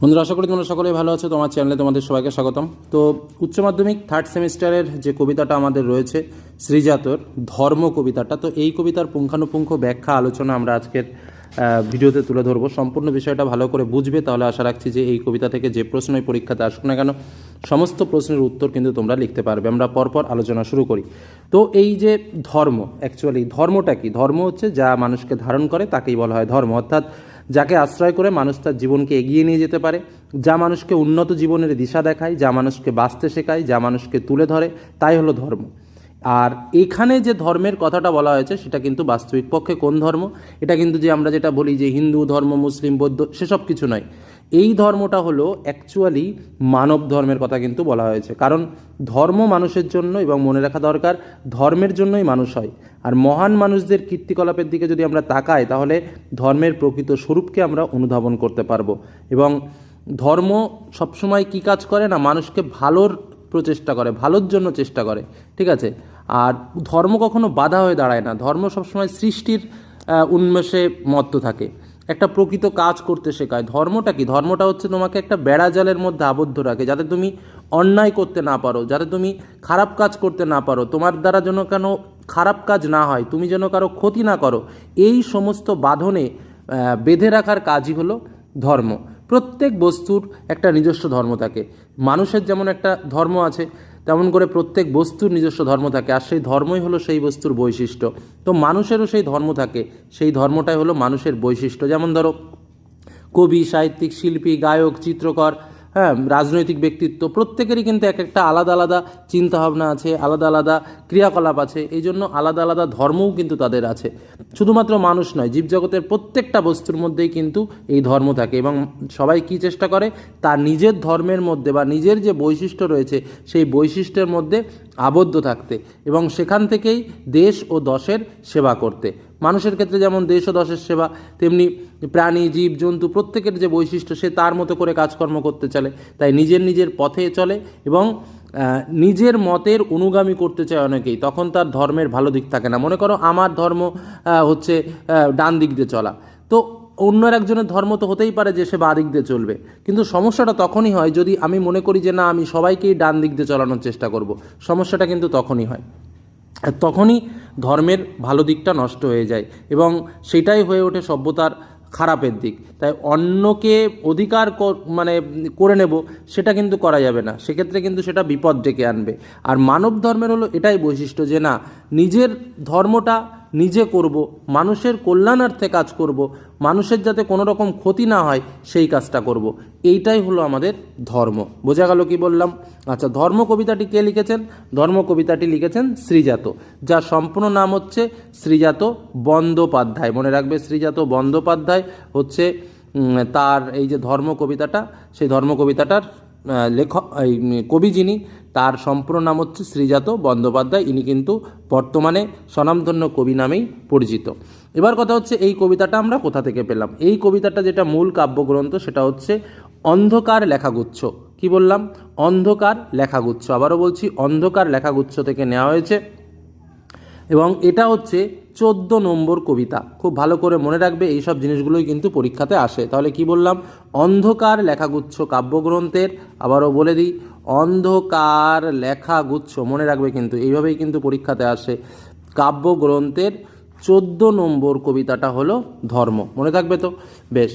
বন্ধুরা, আশা করি তোমরা সকলেই ভালো আছো। তোমার চ্যানেলে তোমাদের সবাইকে স্বাগতম। তো উচ্চ মাধ্যমিক থার্ড সেমিস্টারের যে কবিতাটা আমাদের রয়েছে শ্রীজাতর ধর্ম কবিতাটা, তো এই কবিতার পুঙ্খানুপুঙ্খ ব্যাখ্যা আলোচনা আমরা আজকের ভিডিওতে তুলে ধরবো। সম্পূর্ণ বিষয়টা ভালো করে বুঝবে, তাহলে আশা রাখছি যে এই কবিতা থেকে যে প্রশ্নই পরীক্ষাতে আসুক না কেন, সমস্ত প্রশ্নের উত্তর কিন্তু তোমরা লিখতে পারবে। আমরা পরপর আলোচনা শুরু করি। তো এই যে ধর্ম অ্যাকচুয়ালি ধর্মটা কি? ধর্ম হচ্ছে যা মানুষকে ধারণ করে, তাকেই বলা হয় ধর্ম। অর্থাৎ যাকে আশ্রয় করে মানুষ তার জীবনকে এগিয়ে নিয়ে যেতে পারে। যা মানুষকে উন্নত জীবনের দিশা দেখায়, যা মানুষকে বাঁচতে শেখায়, যা মানুষকে তুলে ধরে, তাই হলো ধর্ম। আর এখানে যে ধর্মের কথাটা বলা হয়েছে, সেটা কিন্তু বাস্তবিক পক্ষে কোন ধর্ম? এটা কিন্তু যে আমরা যেটা বলি যে হিন্দু, ধর্ম, মুসলিম, বৌদ্ধ, সেসব কিছু নয়। এই ধর্মটা হলো অ্যাকচুয়ালি মানব ধর্মের কথা কিন্তু বলা হয়েছে। কারণ ধর্ম মানুষের জন্য এবং মনে রাখা দরকার, ধর্মের জন্যই মানুষ হয়। আর মহান মানুষদের কীর্তিকলাপের দিকে যদি আমরা তাকাই, তাহলে ধর্মের প্রকৃত স্বরূপকে আমরা অনুধাবন করতে পারব। এবং ধর্ম সবসময় কি কাজ করে না? মানুষকে ভালোর প্রচেষ্টা করে, ভালোর জন্য চেষ্টা করে। ঠিক আছে? আর ধর্ম কখনো বাধা হয়ে দাঁড়ায় না। ধর্ম সবসময় সৃষ্টির উন্মেষে মত্ত থাকে। একটা প্রকৃত কাজ করতে শেখায়। ধর্মটা কি? ধর্মটা হচ্ছে তোমাকে একটা বেড়া জালের মধ্যে আবদ্ধ রাখে, যাতে তুমি অন্যায় করতে না পারো, যাতে তুমি খারাপ কাজ করতে না পারো। তোমার দ্বারা যেন কেন খারাপ কাজ না হয়, তুমি যেন কারও ক্ষতি না করো, এই সমস্ত বাঁধনে বেঁধে রাখার কাজই হলো ধর্ম। প্রত্যেক বস্তুর একটা নিজস্ব ধর্ম থাকে। মানুষের যেমন একটা ধর্ম আছে তেমন করে প্রত্যেক বস্তুর নিজস্ব ধর্ম থাকে, আর সেই ধর্মই হলো সেই বস্তুর বৈশিষ্ট্য। তো মানুষেরও সেই ধর্ম থাকে, সেই ধর্মটাই হলো মানুষের বৈশিষ্ট্য। যেমন ধরো, কবি, সাহিত্যিক, শিল্পী, গায়ক, চিত্রকর হ্যাঁ রাজনৈতিক ব্যক্তিত্ব, প্রত্যেকেরই কিন্তু এক একটা আলাদা আলাদা চিন্তাভাবনা আছে, আলাদা আলাদা ক্রিয়াকলাপ আছে, এই জন্য আলাদা আলাদা ধর্মও কিন্তু তাদের আছে। শুধুমাত্র মানুষ নয়, জীবজগতের প্রত্যেকটা বস্তুর মধ্যেই কিন্তু এই ধর্ম থাকে এবং সবাই কি চেষ্টা করে? তার নিজের ধর্মের মধ্যে বা নিজের যে বৈশিষ্ট্য রয়েছে, সেই বৈশিষ্ট্যের মধ্যে আবদ্ধ থাকতে এবং সেখান থেকেই দেশ ও দশের সেবা করতে। মানুষের ক্ষেত্রে যেমন দেশ ও দশের সেবা, তেমনি প্রাণী, জীব, জন্তু, প্রত্যেকের যে বৈশিষ্ট্য, সে তার মতো করে কাজকর্ম করতে চলে। তাই নিজের নিজের পথে চলে এবং নিজের মতের অনুগামী করতে চায় অনেকেই। তখন তার ধর্মের ভালো দিক থাকে না। মনে করো আমার ধর্ম হচ্ছে ডান দিক দিয়ে চলা। তো অন্য একজনের ধর্ম তো হতেই পারে যে সে বা দিক দিয়ে চলবে। কিন্তু সমস্যাটা তখনই হয় যদি আমি মনে করি যে না, আমি সবাইকেই ডান দিক দিয়ে চালানোর চেষ্টা করব। সমস্যাটা কিন্তু তখনই হয়। তখনই ধর্মের ভালো দিকটা নষ্ট হয়ে যায় এবং সেটাই হয়ে ওঠে সভ্যতার খারাপের দিক। তাই অন্যকে অধিকার মানে করে নেব সেটা কিন্তু করা যাবে না। সেক্ষেত্রে কিন্তু সেটা বিপদ ডেকে আনবে। আর মানব ধর্মের হলো এটাই বৈশিষ্ট্য যে না, নিজের ধর্মটা নিজে করব, মানুষের কল্যাণার্থে কাজ করব, মানুষের যাতে কোনো রকম ক্ষতি না হয়, সেই কাজটা করব। এইটাই হলো আমাদের ধর্ম। বোঝা গেল কি বললাম? আচ্ছা ধর্ম কবিতাটি কে লিখেছেন? ধর্ম কবিতাটি লিখেছেন শ্রীজাত, যার সম্পূর্ণ নাম হচ্ছে শ্রীজাত বন্দ্যোপাধ্যায়। মনে রাখবে, শ্রীজাত বন্দ্যোপাধ্যায় হচ্ছে তার এই যে ধর্ম কবিতাটা, সেই ধর্ম কবিতাটার লেখক এই, কবি যিনি তার সম্পূর্ণ নাম হচ্ছে শ্রীজাত বন্দ্যোপাধ্যায়। ইনি কিন্তু বর্তমানে স্বনামধন্য কবি নামেই পরিচিত। এবার কথা হচ্ছে এই কবিতাটা আমরা কোথা থেকে পেলাম? এই কবিতাটা যেটা মূল কাব্যগ্রন্থ সেটা হচ্ছে অন্ধকার লেখাগুচ্ছ। কি বললাম? অন্ধকার লেখাগুচ্ছ। আবারও বলছি, অন্ধকার লেখাগুচ্ছ থেকে নেওয়া হয়েছে। এবং এটা হচ্ছে চোদ্দ নম্বর কবিতা। খুব ভালো করে মনে রাখবে এই সব জিনিসগুলোই কিন্তু পরীক্ষাতে আসে। তাহলে কি বললাম? অন্ধকার লেখাগুচ্ছ কাব্যগ্রন্থের, আবারও বলে দিই, অন্ধকার লেখাগুচ্ছ মনে রাখবে কিন্তু, এইভাবেই কিন্তু পরীক্ষাতে আসে। কাব্যগ্রন্থের চোদ্দ নম্বর কবিতাটা হলো ধর্ম, মনে থাকবে তো? বেশ,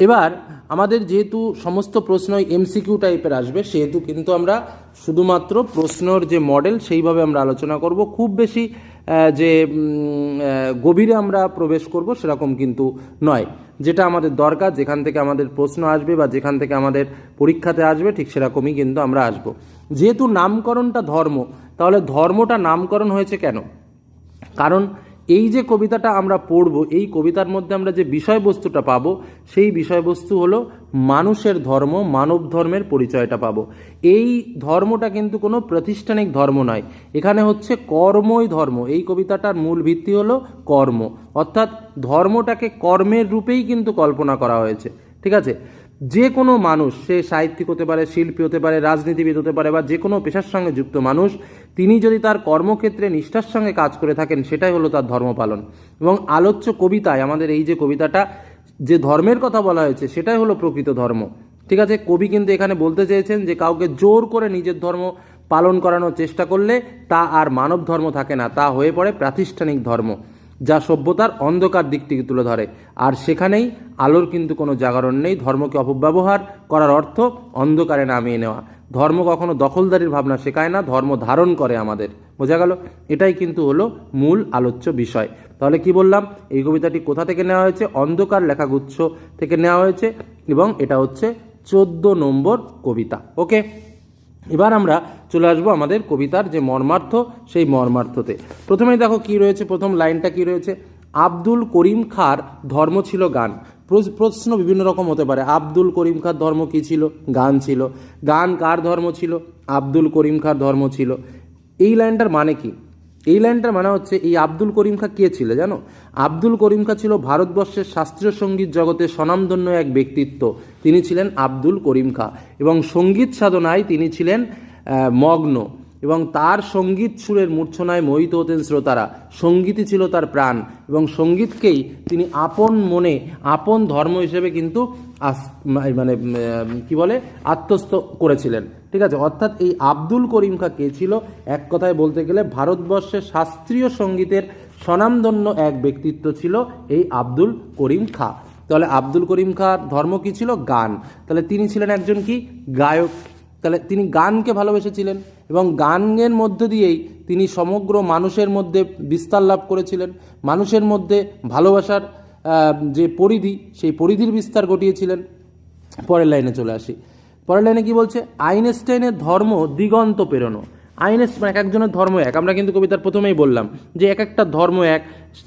এবার আমাদের যেহেতু সমস্ত প্রশ্নই এমসিকিউ টাইপের আসবে, সেহেতু কিন্তু আমরা শুধুমাত্র প্রশ্নর যে মডেল, সেইভাবে আমরা আলোচনা করব। খুব বেশি যে গভীরে আমরা প্রবেশ করব সেরকম কিন্তু নয়। যেটা আমাদের দরকার, যেখান থেকে আমাদের প্রশ্ন আসবে বা যেখান থেকে আমাদের পরীক্ষাতে আসবে, ঠিক সেরকমই কিন্তু আমরা আসব। যেহেতু নামকরণটা ধর্ম, তাহলে ধর্মটা নামকরণ হয়েছে কেন? কারণ এই যে কবিতাটা আমরা পড়ব, এই কবিতার মধ্যে আমরা যে বিষয়বস্তুটা পাব, সেই বিষয়বস্তু হলো মানুষের ধর্ম, মানব ধর্মের পরিচয়টা পাবো। এই ধর্মটা কিন্তু কোনো প্রাতিষ্ঠানিক ধর্ম নয়। এখানে হচ্ছে কর্মই ধর্ম। এই কবিতাটার মূল ভিত্তি হলো কর্ম। অর্থাৎ ধর্মটাকে কর্মের রূপেই কিন্তু কল্পনা করা হয়েছে। ঠিক আছে? যে কোনো মানুষ, সে সাহিত্যিক হতে পারে, শিল্পী হতে পারে, রাজনীতিবিদ হতে পারে বা যে কোনো পেশার সঙ্গে যুক্ত মানুষ, তিনি যদি তার কর্মক্ষেত্রে নিষ্ঠার সঙ্গে কাজ করে থাকেন, সেটাই হলো তার ধর্ম পালন। এবং আলোচ্য কবিতায়, আমাদের এই যে কবিতাটা, যে ধর্মের কথা বলা হয়েছে, সেটাই হলো প্রকৃত ধর্ম। ঠিক আছে, কবি কিন্তু এখানে বলতে চেয়েছেন যে, কাউকে জোর করে নিজের ধর্ম পালন করানোর চেষ্টা করলে তা আর মানব ধর্ম থাকে না, তা হয়ে পড়ে প্রাতিষ্ঠানিক ধর্ম। যা সভ্যতার অন্ধকার দিকটিকে তুলে ধরে। আর সেখানেই আলোর কিন্তু কোনো জাগরণ নেই, ধর্মকে অপব্যবহার করার অর্থ অন্ধকারে নামিয়ে নেওয়া। ধর্ম কখনো দখলদারির ভাবনা শেখায় না, ধর্ম ধারণ করে আমাদের। বোঝা গেল? এটাই কিন্তু হলো মূল আলোচ্য বিষয়। তাহলে কি বললাম? এই কবিতাটি কোথা থেকে নেওয়া হয়েছে? অন্ধকার লেখাগুচ্ছ থেকে নেওয়া হয়েছে এবং এটা হচ্ছে চোদ্দ নম্বর কবিতা। ওকে? এবার আমরা চলে আসব আমাদের কবিতার যে মর্মার্থ, সেই মর্মার্থতে। প্রথমেই দেখো কি রয়েছে, প্রথম লাইনটা কি রয়েছে? আব্দুল করিম খার ধর্ম ছিল গান। প্রশ্ন বিভিন্ন রকম হতে পারে। আব্দুল করিম খার ধর্ম কি ছিল? গান ছিল। গান কার ধর্ম ছিল? আব্দুল করিম খার ধর্ম ছিল। এই লাইনটার মানে কি? এই লাইনটার মানে হচ্ছে এই আব্দুল করিম খা কে ছিল, জানো? আব্দুল করিম খা ছিল ভারতবর্ষের শাস্ত্রীয় সংগীত জগতে স্বনামধন্য এক ব্যক্তিত্ব। তিনি ছিলেন আব্দুল করিম খা এবং সংগীত সাধনায় তিনি ছিলেন মগ্ন এবং তার সংগীত সুরের মূর্ছনায় মোহিত হতেন শ্রোতারা। সঙ্গীতই ছিল তার প্রাণ এবং সঙ্গীতকেই তিনি আপন মনে, আপন ধর্ম হিসেবে কিন্তু মানে কি বলে, আত্মস্থ করেছিলেন। ঠিক আছে? অর্থাৎ এই আব্দুল করিম খা কে ছিল? এক কথায় বলতে গেলে ভারতবর্ষের শাস্ত্রীয় সঙ্গীতের স্বনামধন্য এক ব্যক্তিত্ব ছিল এই আব্দুল করিম খা। তাহলে আব্দুল করিম খার ধর্ম কী ছিল? গান। তাহলে তিনি ছিলেন একজন কি? গায়ক। তাহলে তিনি গানকে ভালোবেসেছিলেন এবং গানের মধ্য দিয়েই তিনি সমগ্র মানুষের মধ্যে বিস্তার লাভ করেছিলেন। মানুষের মধ্যে ভালোবাসার যে পরিধি, সেই পরিধির বিস্তার ঘটিয়েছিলেন। পরের লাইনে চলে আসি। পরের লাইনে কি বলছে? আইনস্টাইনের ধর্ম দিগন্ত পেরোনো। আইনস মানে এক একজনের ধর্ম এক। আমরা কিন্তু কবিতার প্রথমেই বললাম যে এক একটা ধর্ম এক,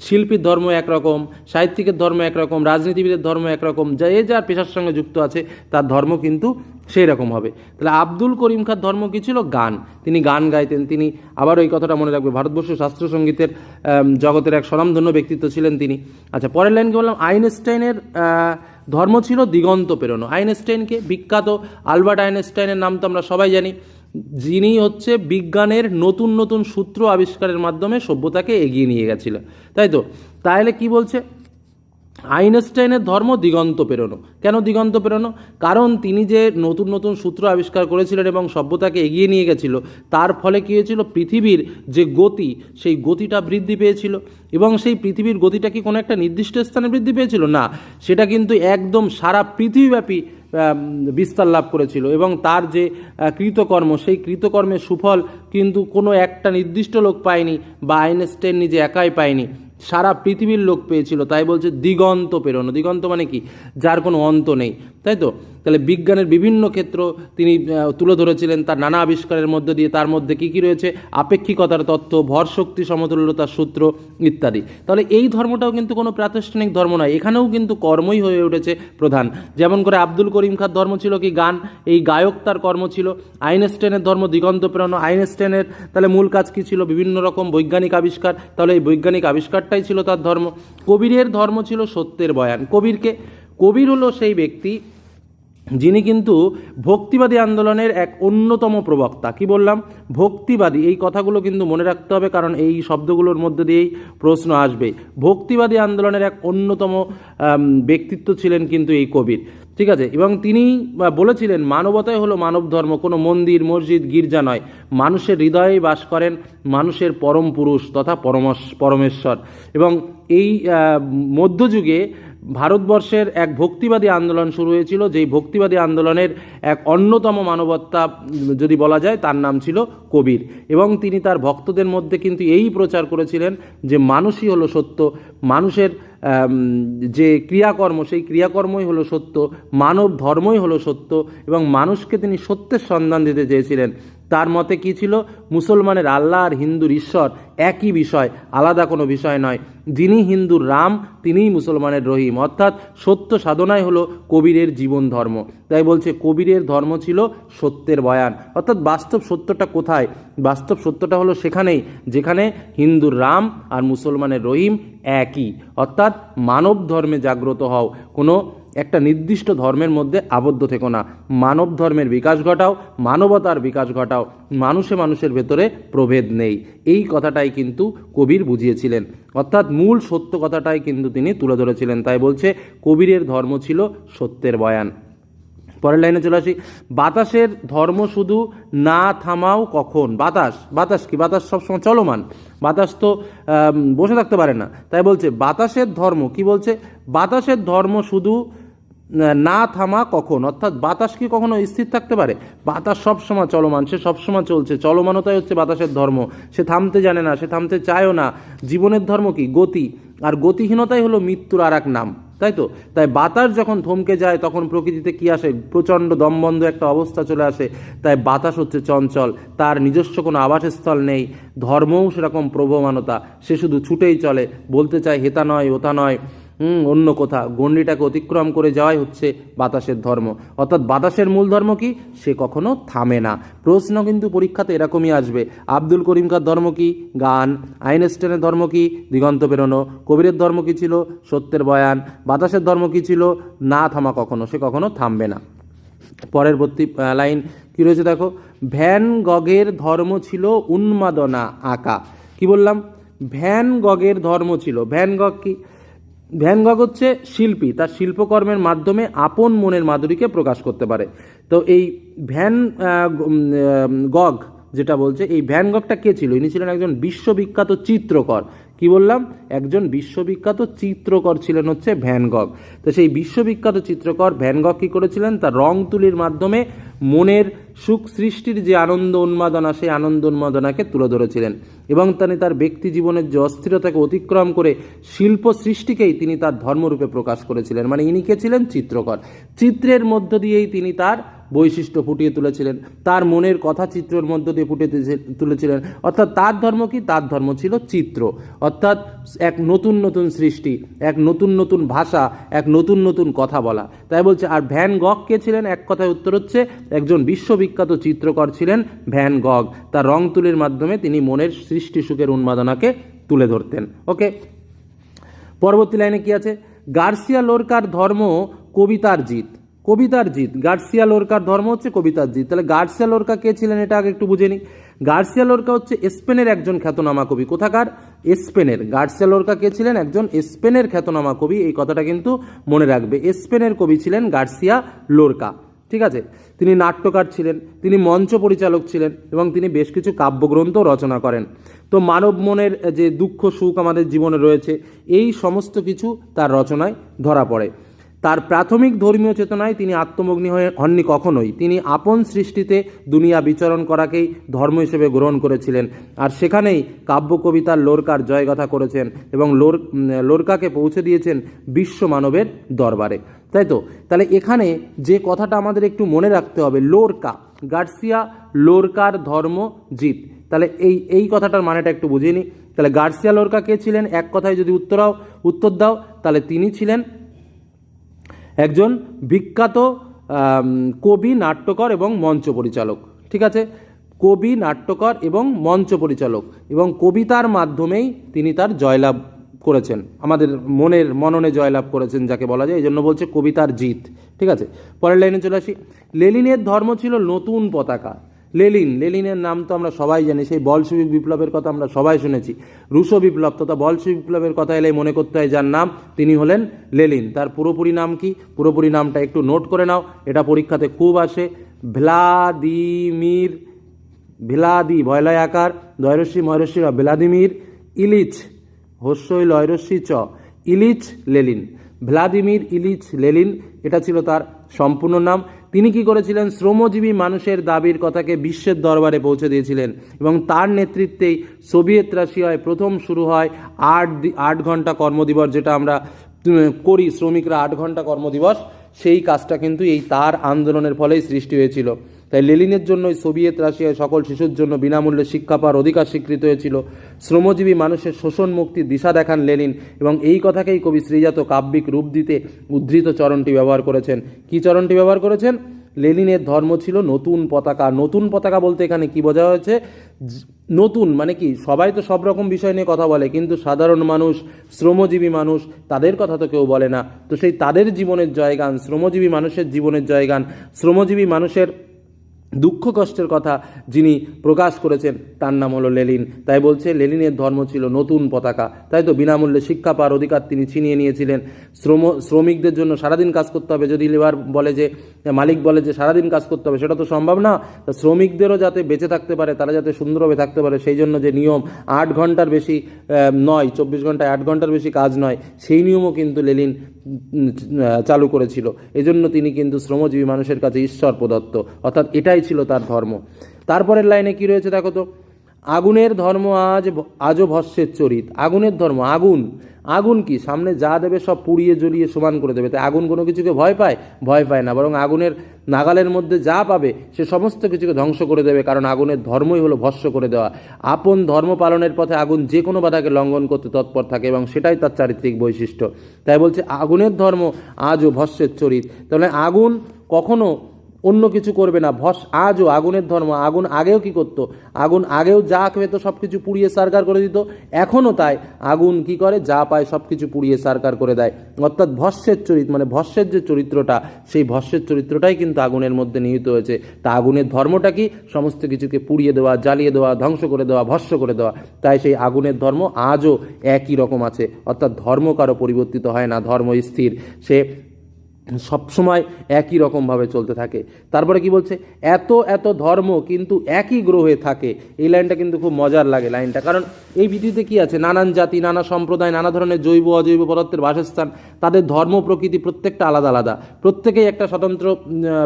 শিল্পীর ধর্ম একরকম সাহিত্যিকের ধর্ম একরকম রাজনীতিবিদের ধর্ম একরকম যা এ যার পেশার সঙ্গে যুক্ত আছে, তার ধর্ম কিন্তু সেই রকম হবে। তাহলে আব্দুল করিম খার ধর্ম কী ছিল? গান। তিনি গান গাইতেন, তিনি আবার ওই কথাটা মনে রাখবে ভারতবর্ষ শাস্ত্রীয় সঙ্গীতের জগতের এক স্বনামধন্য ব্যক্তিত্ব ছিলেন তিনি। আচ্ছা পরের লাইন কি বললাম, আইনস্টাইনের ধর্ম ছিল দিগন্ত পেরোনো। আইনস্টাইনকে বিখ্যাত আলবার্ট আইনস্টাইনের নাম তো আমরা সবাই জানি। যিনি হচ্ছে বিজ্ঞানের নতুন নতুন সূত্র আবিষ্কারের মাধ্যমে সভ্যতাকে এগিয়ে নিয়ে গেছিল তাই তো? তাহলে কি বলছে? আইনস্টাইনের ধর্ম দিগন্ত পেরোনো কেন দিগন্ত পেরোনো কারণ তিনি যে নতুন নতুন সূত্র আবিষ্কার করেছিলেন এবং সভ্যতাকে এগিয়ে নিয়ে গেছিল, তার ফলে কী হয়েছিল? পৃথিবীর যে গতি, সেই গতিটা বৃদ্ধি পেয়েছিল। এবং সেই পৃথিবীর গতিটা কি কোনো একটা নির্দিষ্ট স্থানে বৃদ্ধি পেয়েছিল? না, সেটা কিন্তু একদম সারা পৃথিবীব্যাপী বিস্তার লাভ করেছিল। এবং তার যে কৃতকর্ম, সেই কৃতকর্মের সুফল কিন্তু কোনো একটা নির্দিষ্ট লোক পায়নি বা আইনস্টাইন নিজে একাই পায়নি। সারা পৃথিবীর লোক পেয়েছিল, তাই বলছে দিগন্ত পেরোনো। দিগন্ত মানে কি? যার কোনো অন্ত নেই, তাই তো? তাহলে বিজ্ঞানের বিভিন্ন ক্ষেত্র তিনি তুলে ধরেছিলেন তার নানা আবিষ্কারের মধ্যে দিয়ে, তার মধ্যে কি কি রয়েছে, আপেক্ষিকতার তত্ত্ব, ভর শক্তি সমতুল্যতার সূত্র ইত্যাদি। তাহলে এই ধর্মটাও কিন্তু কোনো প্রাতিষ্ঠানিক ধর্ম নয়, এখানেও কিন্তু কর্মই হয়ে উঠেছে প্রধান। যেমন করে আব্দুল করিম খার ধর্ম ছিল কি গান, এই গায়ক তার কর্ম ছিল। আইনস্টাইনের ধর্ম দিগন্ত প্রেরণ, আইনস্টাইনের তাহলে মূল কাজ কি ছিল? বিভিন্ন রকম বৈজ্ঞানিক আবিষ্কার, তাহলে এই বৈজ্ঞানিক আবিষ্কারটাই ছিল তার ধর্ম। কবিরের ধর্ম ছিল সত্যের বয়ান। কবিরকে, কবির হলো সেই ব্যক্তি যিনি কিন্তু ভক্তিবাদী আন্দোলনের এক অন্যতম প্রবক্তা। কি বললাম? ভক্তিবাদী। এই কথাগুলো কিন্তু মনে রাখতে হবে কারণ এই শব্দগুলোর মধ্যে দিয়েই প্রশ্ন আসবে। ভক্তিবাদী আন্দোলনের এক অন্যতম ব্যক্তিত্ব ছিলেন কিন্তু এই কবির। ঠিক আছে? এবং তিনি বলেছিলেন, মানবতাই হলো মানব ধর্ম কোনো মন্দির, মসজিদ, গির্জা নয়। মানুষের হৃদয়ে বাস করেন মানুষের পরম পুরুষ তথা পরমশ পরমেশ্বর। এবং এই মধ্যযুগে ভারতবর্ষের এক ভক্তিবাদী আন্দোলন শুরু হয়েছিল, যেই ভক্তিবাদী আন্দোলনের এক অন্যতম মানবতা, যদি বলা যায়, তার নাম ছিল কবির। এবং তিনি তার ভক্তদের মধ্যে কিন্তু এই প্রচার করেছিলেন যে মানুষই হলো সত্য, মানুষের যে ক্রিয়াকর্ম, সেই ক্রিয়াকর্মই হলো সত্য, মানব ধর্মই হলো সত্য, এবং মানুষকে তিনি সত্যের সন্ধান দিতে চেয়েছিলেন। তার মতে কি ছিল? মুসলমানের আল্লাহ আর হিন্দুর ঈশ্বর একই বিষয়, আলাদা কোনো বিষয় নয়। যিনি হিন্দুর রাম, তিনিই মুসলমানের রহিম। অর্থাৎ সত্য সাধনাই হলো কবিরের জীবন ধর্ম। তাই বলছে, কবিরের ধর্ম ছিল সত্যের বয়ান। অর্থাৎ বাস্তব সত্যটা কোথায়? বাস্তব সত্যটা হলো সেখানেই, যেখানে হিন্দুর রাম আর মুসলমানের রহিম একই। অর্থাৎ মানব ধর্মে জাগ্রত হও। কোনো একটা নির্দিষ্ট ধর্মের মধ্যে আবদ্ধ থেকো না। মানব ধর্মের বিকাশ ঘটাও, মানবতার বিকাশ ঘটাও। মানুষে মানুষের ভেতরে প্রভেদ নেই। এই কথাটাই কিন্তু কবির বুঝিয়েছিলেন। অর্থাৎ মূল সত্য কথাটাই কিন্তু তিনি তুলে ধরেছিলেন। তাই বলছে, কবিরের ধর্ম ছিল সত্যের বয়ান। পরের লাইনে চলে আসি। বাতাসের ধর্ম শুধু না থামাও কখন? বাতাস বাতাস কি? বাতাস সবসময় চলমান। বাতাস তো বসে থাকতে পারে না। তাই বলছে, বাতাসের ধর্ম, কি বলছে? বাতাসের ধর্ম শুধু না থামা কখন? অর্থাৎ বাতাস কি কখনো স্থির থাকতে পারে? বাতাস সবসময় চলমান, সে সবসময় চলছে। চলমানতাই হচ্ছে বাতাসের ধর্ম। সে থামতে জানে না, সে থামতে চায়ও না। জীবনের ধর্ম কি? গতি। আর গতিহীনতাই হলো মৃত্যুর আর এক নাম, তাই তো? তাই বাতাস যখন থমকে যায়, তখন প্রকৃতিতে কি আসে? প্রচণ্ড দমবন্ধ একটা অবস্থা চলে আসে। তাই বাতাস হচ্ছে চঞ্চল। তার নিজস্ব কোনো আবাসস্থল নেই। ধর্মও সেরকম প্রবমানতা সে শুধু ছুটেই চলে। বলতে চায়, হেতা নয়, ওতা নয়। অন্য কোথা। গণ্ডিটাকে অতিক্রম করে যাওয়াই হচ্ছে বাতাসের ধর্ম। অর্থাৎ বাতাসের মূল ধর্ম কি? সে কখনো থামে না। প্রশ্ন কিন্তু পরীক্ষাতে এরকমই আসবে। আব্দুল করিমকার ধর্ম কি? গান। আইনস্টাইনের ধর্ম কি? দিগন্ত পেরোনো। কবিরের ধর্ম কি ছিল? সত্যের বয়ান। বাতাসের ধর্ম কি ছিল? না থামা কখনো। সে কখনো থামবে না। পরের বর্তী লাইন কি রয়েছে দেখো? ভ্যান গগের ধর্ম ছিল উন্মাদনা আঁকা। কি বললাম? ভ্যান গগের ধর্ম ছিল। ভ্যান গগ কি? ভ্যান গগ হচ্ছে শিল্পী, তার শিল্পকর্মের মাধ্যমে আপন মনের মাধুরীকে প্রকাশ করতে পারে। তো এই ভ্যান গগ যেটা বলছে, এই ভ্যান গগটা কে ছিল? ইনি ছিলেন একজন বিশ্ববিখ্যাত চিত্রকর। কি বললাম? একজন বিশ্ববিখ্যাত চিত্রকর ছিলেন হচ্ছে ভ্যান গগ। তো সেই বিশ্ববিখ্যাত চিত্রকর ভ্যান গগ কী করেছিলেন? তার রং তুলির মাধ্যমে মনের সুখ সৃষ্টির যে আনন্দ উন্মাদনা, সেই আনন্দ উন্মাদনাকে তুলে ধরেছিলেন। এবং তিনি তার ব্যক্তি জীবনের যে অস্থিরতাকে অতিক্রম করে শিল্প সৃষ্টিকেই তিনি তার ধর্মরূপে প্রকাশ করেছিলেন। মানে ইনি কে ছিলেন? চিত্রকর। চিত্রের মধ্য দিয়েই তিনি তার বৈশিষ্ট্য ফুটিয়ে তুলেছিলেন। তার মনের কথা চিত্রের মধ্য দিয়ে ফুটিয়ে তুলেছে- তুলেছিলেন। অর্থাৎ তার ধর্ম কি? তার ধর্ম ছিল চিত্র। অর্থাৎ এক নতুন নতুন সৃষ্টি, এক নতুন নতুন ভাষা, এক নতুন নতুন কথা বলা। তাই বলছে, আর ভ্যান গগ কে ছিলেন? এক কথায় উত্তর হচ্ছে, একজন বিশ্ববিখ্যাত চিত্রকর ছিলেন ভ্যান গগ তার রং তুলির মাধ্যমে তিনি মনের সৃষ্টি সুখের উন্মাদনাকে তুলে ধরতেন। ওকে? পরবর্তী লাইনে কি আছে? গার্সিয়া লোরকার ধর্ম কবিতার জিত। কবিতার জিত। গার্সিয়া লোরকার ধর্ম হচ্ছে কবিতার জিত। তাহলে গার্সিয়া লোরকা কে ছিলেন এটা আগে একটু বুঝে নিই। গার্সিয়া লোরকা হচ্ছে স্পেনের একজন খ্যাতনামা কবি। কোথাকার? স্পেনের। গার্সিয়া লোরকা কে ছিলেন? একজন স্পেনের খ্যাতনামা কবি। এই কথাটা কিন্তু মনে রাখবে। স্পেনের কবি ছিলেন গার্সিয়া লোরকা। ঠিক আছে? তিনি নাট্যকার ছিলেন, তিনি মঞ্চ পরিচালক ছিলেন এবং তিনি বেশ কিছু কাব্যগ্রন্থ রচনা করেন। তো মানব মনের যে দুঃখ সুখ আমাদের জীবনে রয়েছে, এই সমস্ত কিছু তার রচনায় ধরা পড়ে। তার প্রাথমিক ধর্মীয় চেতনায় তিনি আত্মমগ্নি হয়ে হননি কখনোই। তিনি আপন সৃষ্টিতে দুনিয়া বিচরণ করাকেই ধর্ম হিসেবে গ্রহণ করেছিলেন। আর সেখানেই কাব্য কবিতার লোরকার জয়গাথা করেছেন এবং লোর লোরকাকে পৌঁছে দিয়েছেন বিশ্ব মানবের দরবারে। তাই তো? তাহলে এখানে যে কথাটা আমাদের একটু মনে রাখতে হবে, লোরকা, গার্সিয়া লোরকার ধর্ম জিত। তাহলে এই এই কথাটার মানেটা একটু বুঝিয়ে নিই। তাহলে গার্সিয়া লোরকা কে ছিলেন? এক কথায় যদি উত্তরাও, উত্তর দাও, তাহলে তিনি ছিলেন একজন বিখ্যাত কবি, নাট্যকর এবং মঞ্চ পরিচালক। ঠিক আছে? কবি, নাট্যকর এবং মঞ্চ পরিচালক। এবং কবিতার মাধ্যমেই তিনি তার জয়লাভ করেছেন। আমাদের মনের মননে জয়লাভ করেছেন যাকে বলা যায়। এই জন্য বলছে কবিতার জিত। ঠিক আছে? পরের লাইনে চলে আসি। লেলিনের ধর্ম ছিল নতুন পতাকা। লেলিন, লেলিনের নাম তো আমরা সবাই জানি, সেই বলশবিক বিপ্লবের কথা আমরা সবাই শুনেছি। রুশো বিপ্লব, তথা বলশবিক বিপ্লবের কথা এলে মনে করতে হয় যার নাম, তিনি হলেন লেলিন। তার পুরোপুরি নাম কি? পুরোপুরি নামটা একটু নোট করে নাও, এটা পরীক্ষাতে খুব আসে। ভ্লাদিমির, ভ্লাদি ভয়লয় আকার দয়রশ্রী ময়রশ্রী বা ভ্লাদিমির, ইলিচ, হস্যই লয়রশ্রী চ, Ilyich, Lenin. Vladimir, Ilyich, Lenin, এটা ছিল তার সম্পূর্ণ নাম। তিনি কি করেছিলেন? শ্রমজীবী মানুষের দাবির কথাকে বিশ্বের দরবারে পৌঁছে দিয়েছিলেন এবং তার নেতৃত্বেই সোভিয়েত রাশিয়ায় প্রথম শুরু হয় আট আট ঘণ্টা কর্মদিবস, যেটা আমরা করি শ্রমিকরা আট ঘণ্টা কর্মদিবস। সেই কাজটা কিন্তু এই তার আন্দোলনের ফলেই সৃষ্টি হয়েছিল। তাই লেলিনের জন্যই সোভিয়েত রাশিয়ায় সকল শিশুর জন্য বিনামূল্যে শিক্ষা পাওয়ার অধিকার স্বীকৃত হয়েছিল। শ্রমজীবী মানুষের শোষণ মুক্তির দিশা দেখান লেলিন এবং এই কথাকেই কবি শ্রীজাত কাব্যিক রূপ দিতে উদ্ধৃত চরণটি ব্যবহার করেছেন। কি চরণটি ব্যবহার করেছেন? লেনিনের ধর্ম ছিল নতুন পতাকা। নতুন পতাকা বলতে এখানে কি বোঝা হয়েছে? নতুন মানে কি? সবাই তো সব রকম বিষয় নিয়ে কথা বলে, কিন্তু সাধারণ মানুষ, শ্রমজীবী মানুষ, তাদের কথা তো কেউ বলে না। তো সেই তাদের জীবনের জয়গান, শ্রমজীবী মানুষের জীবনের জয়গান, শ্রমজীবী মানুষের দুঃখ কষ্টের কথা যিনি প্রকাশ করেছেন, তার নাম হলো লেলিন। তাই বলছে, লেলিনের ধর্ম ছিল নতুন পতাকা। তাই তো বিনামূল্যে শিক্ষা পাওয়ার অধিকার তিনি ছিনিয়ে নিয়েছিলেন। শ্রম, শ্রমিকদের জন্য সারাদিন কাজ করতে হবে। যদি লেবার বলে যে, মালিক বলে যে সারাদিন কাজ করতে হবে, সেটা তো সম্ভব না। তা শ্রমিকদেরও যাতে বেঁচে থাকতে পারে, তারা যাতে সুন্দরভাবে থাকতে পারে, সেই জন্য যে নিয়ম, আট ঘণ্টার বেশি নয়, চব্বিশ ঘন্টায় আট ঘণ্টার বেশি কাজ নয়, সেই নিয়মও কিন্তু লেলিন চালু করেছিল। এজন্য তিনি কিন্তু শ্রমজীবী মানুষের কাছে ঈশ্বর প্রদত্ত। অর্থাৎ এটাই ছিল তার ধর্ম। তারপরের লাইনে কি রয়েছে দেখো তো? আগুনের ধর্ম আজ আজও ভস্যের চরিত। আগুনের ধর্ম, আগুন। আগুন কি? সামনে যা দেবে সব পুড়িয়ে জ্বলিয়ে সমান করে দেবে। তাই আগুন কোনো কিছুকে ভয় পায়? ভয় পায় না। বরং আগুনের নাগালের মধ্যে যা পাবে, সে সমস্ত কিছুকে ধ্বংস করে দেবে। কারণ আগুনের ধর্মই হলো ভস্য করে দেওয়া। আপন ধর্ম পালনের পথে আগুন যে কোনো বাধাকে লঙ্ঘন করতে তৎপর থাকে এবং সেটাই তার চারিত্রিক বৈশিষ্ট্য। তাই বলছে, আগুনের ধর্ম আজও ভস্যের চরিত। তাহলে আগুন কখনো অন্য কিছু করবে না। ভস, আজও আগুনের ধর্ম, আগুন আগেও কি করতো? আগুন আগেও যা পেতো সব কিছু পুড়িয়ে সারকার করে দিত। এখনও তাই, আগুন কি করে? যা পায় সব কিছু পুড়িয়ে সারকার করে দেয়। অর্থাৎ ভস্যের চরিত্র মানে ভস্যের যে চরিত্রটা, সেই ভস্যের চরিত্রটাই কিন্তু আগুনের মধ্যে নিহিত হয়েছে। তা আগুনের ধর্মটা কি? সমস্ত কিছুকে পুড়িয়ে দেওয়া, জ্বালিয়ে দেওয়া, ধ্বংস করে দেওয়া, ভস্য করে দেওয়া। তাই সেই আগুনের ধর্ম আজও একই রকম আছে। অর্থাৎ ধর্ম কারও পরিবর্তিত হয় না, ধর্ম স্থির। সে সবসময় একই রকমভাবে চলতে থাকে। তারপরে কি বলছে? এত এত ধর্ম কিন্তু একই গ্রহে থাকে। এই লাইনটা কিন্তু খুব মজার লাগে লাইনটা। কারণ এই পৃথিবীতে কি আছে? নানান জাতি, নানা সম্প্রদায়, নানা ধরনের জৈব, অজৈব পদার্থের বাসস্থান, তাদের ধর্ম, প্রকৃতি প্রত্যেকটা আলাদা আলাদা। প্রত্যেকেই একটা স্বতন্ত্র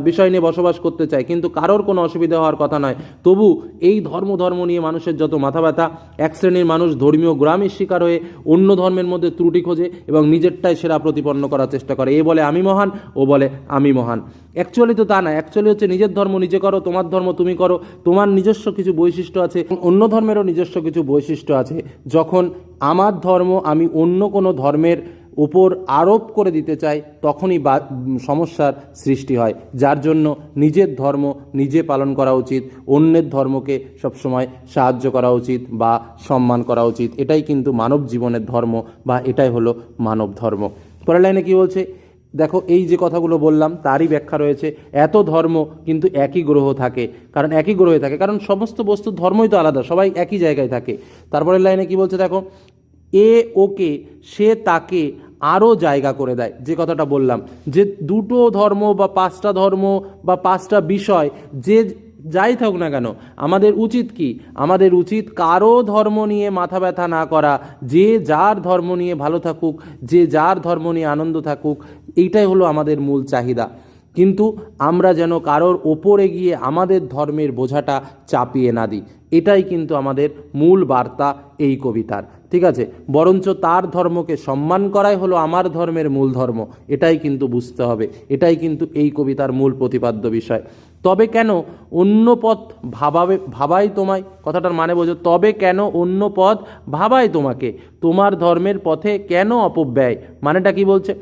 বিষয় নিয়ে বসবাস করতে চায়, কিন্তু কারোর কোনো অসুবিধা হওয়ার কথা নয়। তবু এই ধর্ম ধর্ম নিয়ে মানুষের যত মাথা ব্যথা, এক শ্রেণির মানুষ ধর্মীয় গ্রামের শিকার হয়ে অন্য ধর্মের মধ্যে ত্রুটি খোঁজে এবং নিজেরটাই সেরা প্রতিপন্ন করার চেষ্টা করে। এ বলে আমি মহান ও বলে, আমি মহান। অ্যাকচুয়ালি তো তা না অ্যাকচুয়ালি হচ্ছে নিজের ধর্ম নিজে করো, তোমার ধর্ম তুমি করো, তোমার নিজস্ব কিছু বৈশিষ্ট্য আছে, অন্য ধর্মেরও নিজস্ব কিছু বৈশিষ্ট্য আছে, যখন আমার ধর্ম আমি অন্য কোনো ধর্মের উপর আরোপ করে দিতে চাই, তখনই সমস্যার সৃষ্টি হয়। যার জন্য নিজের ধর্ম নিজে পালন করা উচিত, অন্যের ধর্মকে সবসময় সাহায্য করা উচিত বা সম্মান করা উচিত। এটাই কিন্তু মানব জীবনের ধর্ম বা এটাই হলো মানব ধর্ম। পরের লাইনে কী বলছে? দেখো, এই যে কথাগুলো বললাম, তারই ব্যাখ্যা রয়েছে। এত ধর্ম কিন্তু একই গ্রহ থাকে। কারণ একই গ্রহে থাকে। কারণ সমস্ত বস্তুর ধর্মই তো আলাদা, সবাই একই জায়গায় থাকে। তারপরের লাইনে কি বলছে দেখো? এ ওকে, সে তাকে আরও জায়গা করে দেয়। যে কথাটা বললাম, যে দুটো ধর্ম বা পাঁচটা ধর্ম বা পাঁচটা বিষয়, যে যাই থাকুক না কেন, আমাদের উচিত কি? আমাদের উচিত কারও ধর্ম নিয়ে মাথা ব্যথা না করা, যে যার ধর্ম নিয়ে ভালো থাকুক, যে যার ধর্ম নিয়ে আনন্দ থাকুক এইটাই হলো আমাদের মূল চাহিদা। কিন্তু আমরা যেন কারোর ওপরে গিয়ে আমাদের ধর্মের বোঝাটা চাপিয়ে না দিই। এটাই কিন্তু আমাদের মূল বার্তা এই কবিতার। ঠিক আছে? বরঞ্চ তার ধর্মকে সম্মান করাই হলো আমার ধর্মের মূল ধর্ম। এটাই কিন্তু বুঝতে হবে। এটাই কিন্তু এই কবিতার মূল প্রতিপাদ্য বিষয়। তবে কেন অন্য পথ ভাবাবে ভাবাই তোমায়? কথাটার মানে বোঝো, তবে কেন অন্য পথ ভাবাই তোমাকে? তোমার ধর্মের পথে কেন অপব্যয়? মানেটা কি বলছে?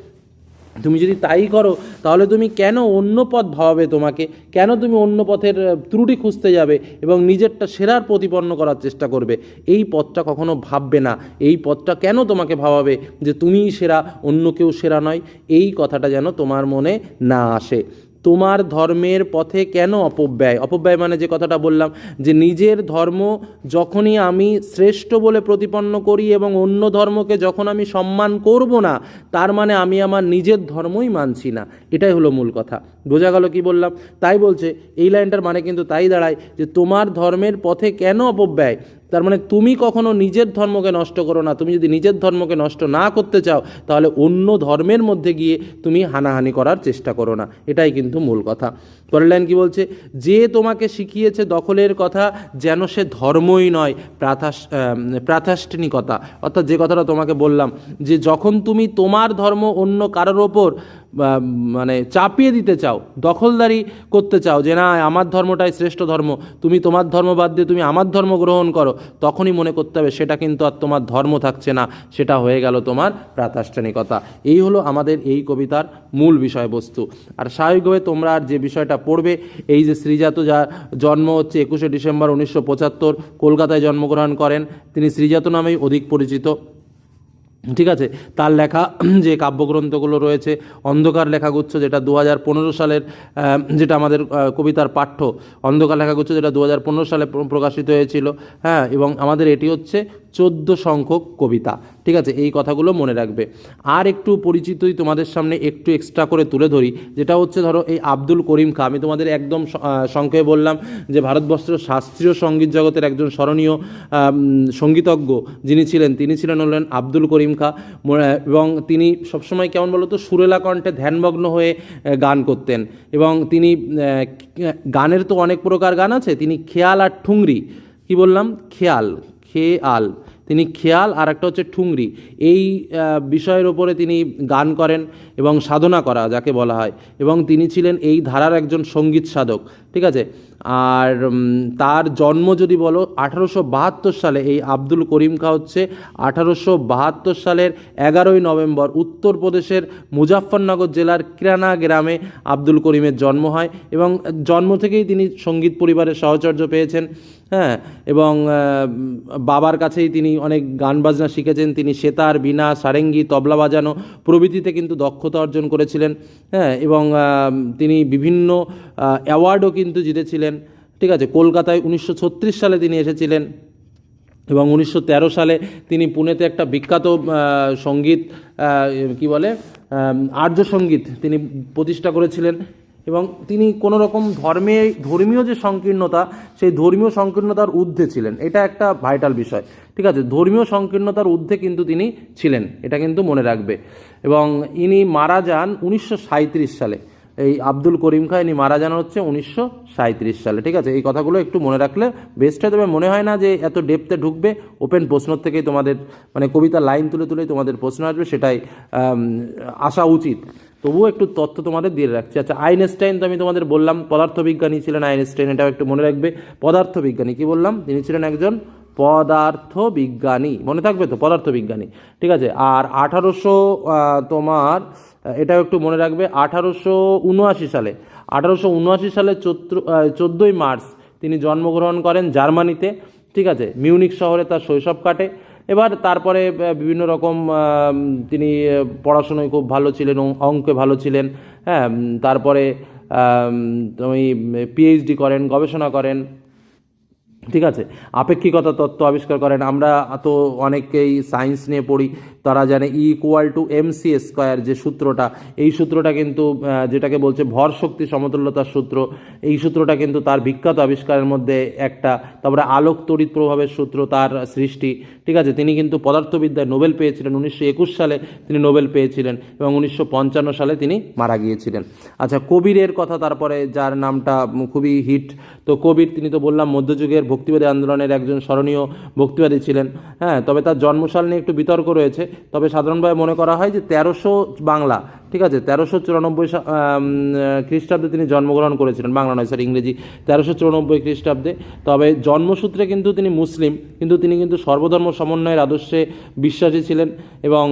তুমি যদি তাই করো, তাহলে তুমি কেন অন্য পথ ভাবাবে তোমাকে? কেন তুমি অন্য পথের ত্রুটি খুঁজতে যাবে এবং নিজেরটা সেরার প্রতিপন্ন করার চেষ্টা করবে? এই পথটা কখনো ভাববে না। এই পথটা কেন তোমাকে ভাবাবে যে তুমিই সেরা, অন্য কেউ সেরা নয়? এই কথাটা যেন তোমার মনে না আসে। তোমার ধর্মের পথে কেন অপব্যয়? অপব্যয় মানে যে কথাটা বললাম, যে নিজের ধর্ম যখনই আমি শ্রেষ্ঠ বলে প্রতিপন্ন করি এবং অন্য ধর্মকে যখন আমি সম্মান করব না, তার মানে আমি আমার নিজের ধর্মই মানছি না। এটাই হলো মূল কথা। বোঝা গেল কি বললাম? তাই বলছে, এই লাইনটার মানে কিন্তু তাই দাঁড়ায় যে তোমার ধর্মের পথে কেন অপব্যয়? তার মানে তুমি কখনো নিজের ধর্মকে নষ্ট করো না। তুমি যদি নিজের ধর্মকে নষ্ট না করতে চাও তাহলে অন্য ধর্মের মধ্যে গিয়ে তুমি হানাহানি করার চেষ্টা করো না। এটাই কিন্তু মূল কথা। পরের লাইন কি বলছে? যে তোমাকে শিখিয়েছে দখলের কথা যেন সে ধর্মই নয় প্রাথাস আহ, অর্থাৎ যে কথাটা তোমাকে বললাম যে যখন তুমি তোমার ধর্ম অন্য কারোর ওপর মানে চাপিয়ে দিতে চাও, দখলদারি করতে চাও যে না, আমার ধর্মটাই শ্রেষ্ঠ ধর্ম, তুমি তোমার ধর্ম বাদ দিয়ে তুমি আমার ধর্ম গ্রহণ করো, তখনই মনে করতে হবে সেটা কিন্তু আর তোমার ধর্ম থাকছে না, সেটা হয়ে গেল তোমার প্রাতাষ্ঠানিকতা এই হলো আমাদের এই কবিতার মূল বিষয়বস্তু। আর স্বাভাবিকভাবে তোমরা আর যে বিষয়টা পড়বে, এই যে শ্রীজাত যা জন্ম হচ্ছে একুশে ডিসেম্বর উনিশশো পঁচাত্তর, কলকাতায় জন্মগ্রহণ করেন, তিনি শ্রীজাত নামেই অধিক পরিচিত। ঠিক আছে? তার লেখা, যে কাব্যগ্রন্থগুলো রয়েছে, অন্ধকার লেখাগুচ্ছ, যেটা দু হাজার পনেরো সালের যেটা আমাদের কবিতার পাঠ্য, অন্ধকার লেখাগুচ্ছ, যেটা দু হাজার পনেরো সালে প্রকাশিত হয়েছিল। হ্যাঁ এবং আমাদের এটি হচ্ছে চোদ্দ সংখ্যক কবিতা। ঠিক আছে, এই কথাগুলো মনে রাখবে। আর একটু পরিচিতই তোমাদের সামনে একটু এক্সট্রা করে তুলে ধরি, যেটা হচ্ছে ধরো এই আব্দুল করিম খা। আমি তোমাদের একদম সংক্ষেপে বললাম যে ভারতবর্ষের শাস্ত্রীয় সংগীত জগতের একজন স্মরণীয় সঙ্গীতজ্ঞ যিনি ছিলেন, তিনি ছিলেন হলেন আব্দুল করিম খা। এবং তিনি সবসময় কেমন বলতো, সুরেলা কণ্ঠে ধ্যানমগ্ন হয়ে গান করতেন। এবং তিনি গানের তো অনেক প্রকার গান আছে, তিনি খেয়াল আর ঠুংরি। কি বললাম? খেয়াল। খেয়াল। তিনি খেয়াল আর একটা হচ্ছে ঠুংরি। এই বিষয়ের ওপরে তিনি গান করেন এবং সাধনা করা যাকে বলা হয়। এবং তিনি ছিলেন এই ধারার একজন সংগীত সাধক। ঠিক আছে? আর তার জন্ম যদি বলো, আঠারোশো বাহাত্তর সালে, এই আব্দুল করিম খা হচ্ছে আঠারোশো বাহাত্তর সালের এগারোই নভেম্বর উত্তরপ্রদেশের মুজাফফরনগর জেলার কিরানা গ্রামে আব্দুল করিমের জন্ম হয়। এবং জন্ম থেকেই তিনি সংগীত পরিবারের সহচর্য পেয়েছেন। হ্যাঁ এবং বাবার কাছেই তিনি অনেক গান বাজনা শিখেছেন। তিনি সেতার বিনা সারেঙ্গি, তবলা বাজানো প্রভৃতিতে কিন্তু দক্ষতা অর্জন করেছিলেন। হ্যাঁ এবং তিনি বিভিন্ন অ্যাওয়ার্ডও কিন্তু জিতেছিলেন। ঠিক আছে, কলকাতায় উনিশশো ছত্রিশ সালে তিনি এসেছিলেন এবং উনিশশো তেরো সালে তিনি পুনেতে একটা বিখ্যাত সংগীত কি বলে আর্য সংগীত তিনি প্রতিষ্ঠা করেছিলেন। এবং তিনি কোনো রকম ধর্মে, ধর্মীয় যে সংকীর্ণতা, সেই ধর্মীয় সংকীর্ণতার ঊর্ধ্বে ছিলেন। এটা একটা ভাইটাল বিষয়। ঠিক আছে? ধর্মীয় সংকীর্ণতার ঊর্ধ্বে কিন্তু তিনি ছিলেন। এটা কিন্তু মনে রাখবে। এবং ইনি মারা যান উনিশশো সাঁইত্রিশ সালে। এই আব্দুল করিম খা ইনি মারা যান হচ্ছে উনিশশো সালে। ঠিক আছে? এই কথাগুলো একটু মনে রাখলে বেস্ট হয়। তবে মনে হয় না যে এত ডেপতে ঢুকবে। ওপেন প্রশ্ন থেকেই তোমাদের মানে কবিতার লাইন তুলে তুলে তোমাদের প্রশ্ন আসবে। সেটাই আসা উচিত। তবুও একটু তথ্য তোমাদের দিয়ে রাখছি। আচ্ছা আইনস্টাইন তো আমি তোমাদের বললাম, পদার্থবিজ্ঞানী ছিলেন আইনস্টাইন, এটাও একটু মনে রাখবে। পদার্থবিজ্ঞানী কি বললাম? তিনি ছিলেন একজন পদার্থবিজ্ঞানী, মনে থাকবে তো? পদার্থবিজ্ঞানী। ঠিক আছে, আর আঠারোশো তোমার, এটাও একটু মনে রাখবে, আঠারোশো উনআশি সালে, আঠারোশো উনআশি সালে চৈত্র চোদ্দোই মার্চ তিনি জন্মগ্রহণ করেন জার্মানিতে। ঠিক আছে মিউনিক শহরে তার শৈশব কাটে। এবার তারপরে বিভিন্ন রকম তিনি পড়াশুনোয় খুব ভালো ছিলেন অঙ্কে ভালো ছিলেন। হ্যাঁ তারপরে তুমি পিএইচডি করেন, গবেষণা করেন। ঠিক আছে? আপেক্ষিকতা তত্ত্ব আবিষ্কার করেন। আমরা তো অনেকেই সায়েন্স নিয়ে পড়ি, তারা জানে E equal to M C square যে সূত্রটা, এই সূত্রটা কিন্তু যেটাকে বলছে ভর শক্তি সমতুল্যতার সূত্র, এই সূত্রটা কিন্তু তার বিখ্যাত আবিষ্কারের মধ্যে একটা, তারপরে আলোক তড়িৎ প্রভাবের সূত্র তার সৃষ্টি, ঠিক আছে? তিনি কিন্তু পদার্থবিদ্যায় নোবেল পেয়েছিলেন। উনিশশো একুশ সালে তিনি নোবেল পেয়েছিলেন এবং উনিশশো পঞ্চান্ন সালে তিনি মারা গিয়েছিলেন। আচ্ছা কবিরের কথা তারপরে, যার নামটা খুবই হিট, তো কবির, তিনি তো বললাম মধ্যযুগের ভক্তিবাদী আন্দোলনের একজন স্মরণীয় ভক্তিবাদী ছিলেন। হ্যাঁ তবে তার জন্মসাল নিয়ে একটু বিতর্ক রয়েছে। তবে সাধারণভাবে মনে করা হয় যে তেরোশো বাংলা, ঠিক আছে, তেরোশো চুরানব্বই খ্রিস্টাব্দে তিনি জন্মগ্রহণ করেছিলেন। বাংলা নয় স্যার ইংরেজি। তেরোশো চুরানব্বই খ্রিস্টাব্দে। তবে জন্মসূত্রে কিন্তু তিনি মুসলিম, কিন্তু তিনি কিন্তু সর্বধর্ম সমন্বয়ের আদর্শে বিশ্বাসী ছিলেন এবং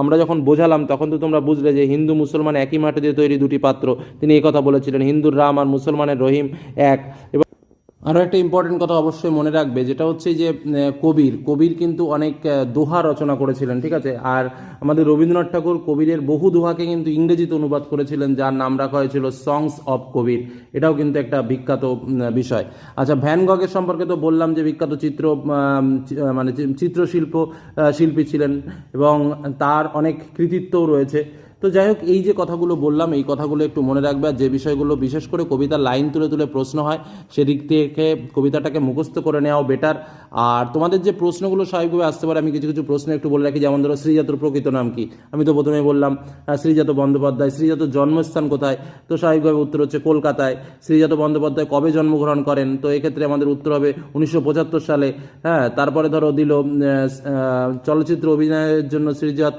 আমরা যখন বোঝালাম, তখন তো তোমরা বুঝলে যে হিন্দু মুসলমান একই মাঠে দিয়ে তৈরি দুটি পাত্র। তিনি কথা বলেছিলেন, হিন্দুর রাম আর মুসলমানের রহিম এক। এবং আরও একটা ইম্পর্টেন্ট কথা অবশ্যই মনে রাখবে, যেটা হচ্ছে যে কবির। কবির কিন্তু অনেক দোহা রচনা করেছিলেন, ঠিক আছে? আর আমাদের রবীন্দ্রনাথ ঠাকুর কবিরের বহু দোহাকে কিন্তু ইংরেজিতে অনুবাদ করেছিলেন, যার নাম রাখা হয়েছিল সংস অফ কবির এটাও কিন্তু একটা বিখ্যাত বিষয়। আচ্ছা ভ্যান গগের সম্পর্কে তো বললাম যে, বিখ্যাত চিত্র মানে চিত্রশিল্প শিল্পী ছিলেন এবং তার অনেক কৃতিত্বও রয়েছে। তো যাই হোক, এই যে কথাগুলো বললাম, এই কথাগুলো একটু মনে রাখবে। আর যে বিষয়গুলো, বিশেষ করে কবিতার লাইন তুলে তুলে প্রশ্ন হয়, সেদিক থেকে কবিতাটাকে মুখস্থ করে নেওয়াও বেটার আর তোমাদের যে প্রশ্নগুলো স্বাভাবিকভাবে আসতে পারে, আমি কিছু কিছু প্রশ্ন একটু বলে রাখি, যেমন ধরো, শ্রীজাতর প্রকৃত নাম কি? আমি তো প্রথমে বললাম শ্রীজাত বন্দ্যোপাধ্যায়, শ্রীজাত জন্মস্থান কোথায়? তো স্বাভাবিকভাবে উত্তর হচ্ছে কলকাতায়। শ্রীজাত বন্দ্যোপাধ্যায় কবে জন্মগ্রহণ করেন? তো এক্ষেত্রে আমাদের উত্তর হবে উনিশশো পঁচাত্তর সালে। হ্যাঁ তারপরে ধরো দিল চলচ্চিত্র অভিনয়ের জন্য শ্রীজাত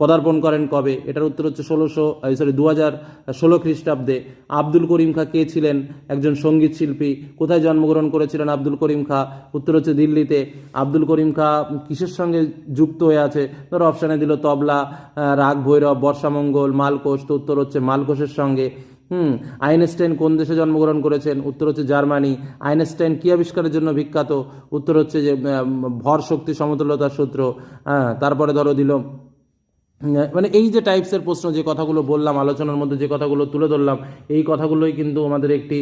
পদার্পণ করেন কবে? এটার উত্তর হচ্ছে ষোলোশো সরি দু হাজার ষোলো খ্রিস্টাব্দে। আব্দুল করিম খা কে ছিলেন? একজন সংগীত শিল্পী। কোথায় জন্মগ্রহণ করেছিলেন আব্দুল করিম খা? উত্তর হচ্ছে দিল্লিতে। আব্দুল করিম খা কিসের সঙ্গে যুক্ত হয়ে আছে? ধরো অপশানে দিল তবলা রাগ ভৈরব বর্ষামঙ্গল মালকোষ। তো উত্তর হচ্ছে মালকোষের সঙ্গে। হুম, আইনস্টাইন কোন দেশে জন্মগ্রহণ করেছেন? উত্তর হচ্ছে জার্মানি। আইনস্টাইন কি আবিষ্কারের জন্য বিখ্যাত? উত্তর হচ্ছে যে ভর শক্তি সমতুল্যতার সূত্র। হ্যাঁ তারপরে ধরো দিল মানে এই যে টাইপসের প্রশ্ন, যে কথাগুলো বললাম, আলোচনার মধ্যে যে কথাগুলো তুলে ধরলাম, এই কথাগুলোই কিন্তু আমাদের একটি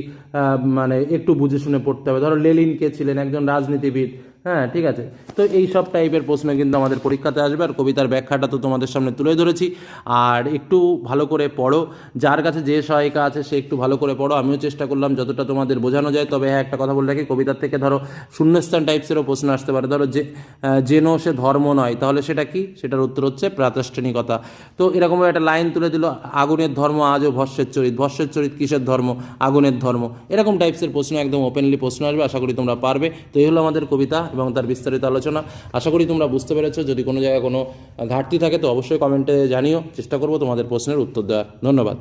মানে একটু বুঝে শুনে পড়তে হবে। ধরো লেলিন কে ছিলেন? একজন রাজনীতিবিদ। হ্যাঁ ঠিক আছে। তো এই সব টাইপের প্রশ্ন কিন্তু আমাদের পরীক্ষাতে আসবে আর কবিতার ব্যাখ্যাটা তো তোমাদের সামনে তুলে ধরেছি। আর একটু ভালো করে পড়ো। যার কাছে যে সহায়িকা আছে, সে একটু ভালো করে পড়ো। আমিও চেষ্টা করলাম যতটা তোমাদের বোঝানো যায়। তবে হ্যাঁ একটা কথা বলে রাখি, কবিতার থেকে ধরো শূন্যস্থান টাইপসেরও প্রশ্ন আসতে পারে। ধরো যে যেন সে ধর্ম নয়, তাহলে সেটা কি? সেটার উত্তর হচ্ছে প্রাতষ্ঠানিকতা। তো এরকম একটা লাইন তুলে দিল, আগুনের ধর্ম আজও ভস্যের চরিত। ভস্যের চরিত কিসের ধর্ম? আগুনের ধর্ম। এরকম টাইপসের প্রশ্ন, একদম ওপেনলি প্রশ্ন আসবে, আশা করি তোমরা পারবে। তো এই হলো আমাদের কবিতা। এবং তার বিস্তারিত আলোচনা। আশা করি তোমরা বুঝতে পেরেছ, যদি কোনো জায়গায় কোনো ঘাটতি থাকে তো অবশ্যই কমেন্টে জানিও। চেষ্টা করব তোমাদের প্রশ্নের উত্তর দেওয়া ধন্যবাদ।